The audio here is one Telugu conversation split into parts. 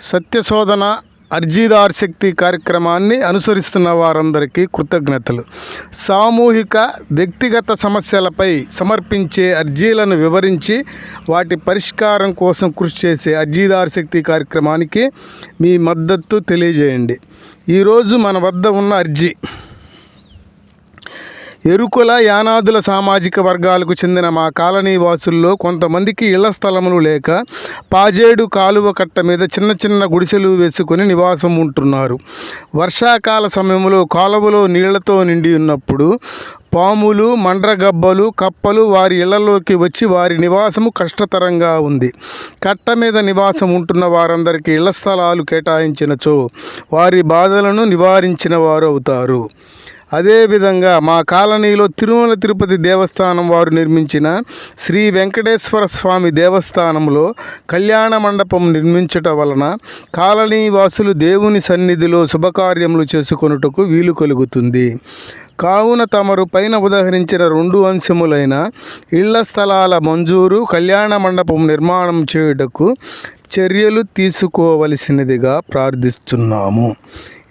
సత్యశోధన అర్జీదార్ శక్తి కార్యక్రమాన్ని అనుసరిస్తున్న వారందరికీ కృతజ్ఞతలు. సామూహిక వ్యక్తిగత సమస్యలపై సమర్పించే అర్జీలను వివరించి వాటి పరిష్కారం కోసం కృషి చేసే అర్జీదార్ శక్తి కార్యక్రమానికి మీ మద్దతు తెలియజేయండి. ఈరోజు మన వద్ద ఉన్న అర్జీ ఎరుకుల యానాదుల సామాజిక వర్గాలకు చెందిన మా కాలనీ వాసుల్లో కొంతమందికి ఇళ్ళ స్థలములు లేక పాజేడు కాలువ కట్ట మీద చిన్న చిన్న గుడిసెలు వేసుకొని నివాసం ఉంటున్నారు. వర్షాకాల సమయంలో కాలువలో నీళ్ళతో నిండి ఉన్నప్పుడు పాములు మండ్రగబ్బలు కప్పలు వారి ఇళ్ళలోకి వచ్చి వారి నివాసము కష్టతరంగా ఉంది. కట్ట మీద నివాసం ఉంటున్న వారందరికీ ఇళ్ళ స్థలాలు కేటాయించినచో వారి బాధలను నివారించిన వారు అవుతారు అదేవిధంగా మా కాలనీలో తిరుమల తిరుపతి దేవస్థానం వారు నిర్మించిన శ్రీ వెంకటేశ్వర స్వామి దేవస్థానంలో కళ్యాణ మండపం నిర్మించటం వలన కాలనీ వాసులు దేవుని సన్నిధిలో శుభకార్యములు చేసుకొనుటకు వీలు కలుగుతుంది. కావున తమరు పైన ఉదహరించిన రెండు అంశములైన ఇళ్ళ స్థలాల మంజూరు కళ్యాణ మండపం నిర్మాణం చేయుటకు చర్యలు తీసుకోవలసినదిగా ప్రార్థిస్తున్నాము.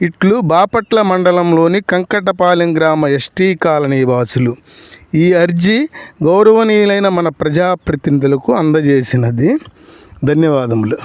ఇట్లు బాపట్ల మండలంలోని కంకటపాలెం గ్రామ ఎస్టీ కాలనీ వాసులు. ఈ అర్జీ గౌరవనీయులైన మన ప్రజాప్రతినిధులకు అందజేసినది. ధన్యవాదములు.